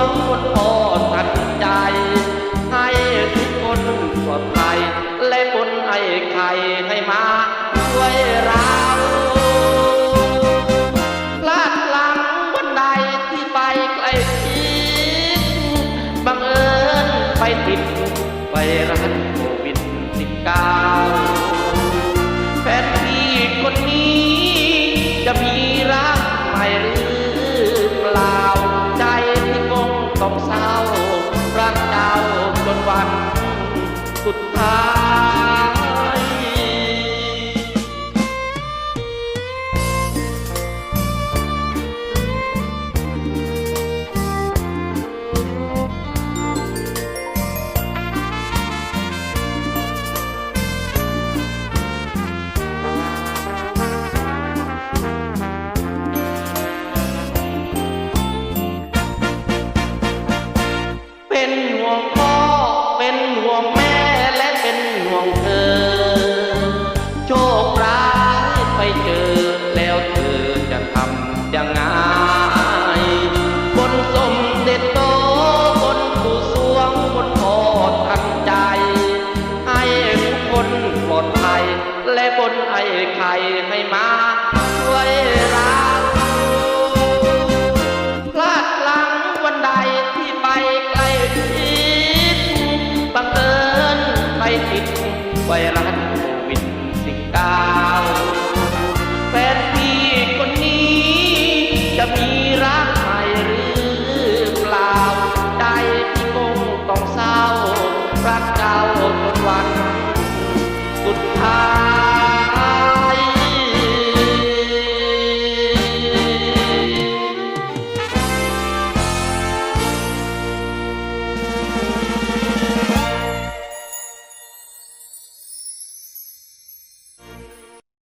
วงคนพ่อสัจใจ ให้ทุกคนสดใสและคนไอ้ไข่ให้มาด้วยเราพลาดหลังวันใดที่ไปไกลทีบังเอิญไปติด ไปรันโควิดสิบเก้า สุดท้ายเป็นห่วงพ่อ ไทยและบนไอ้ไข่ให้มาช่วยเราพลาดหลังวันใดที่ไปไกลทิศบังเอิญไปติดไวรัสโควิดสิบเก้าแฟนพี่คนนี้จะมีรักใหม่หรือเปล่า ได้ที่คงต้องเศร้ารักเก่าทุกวัน goodbye.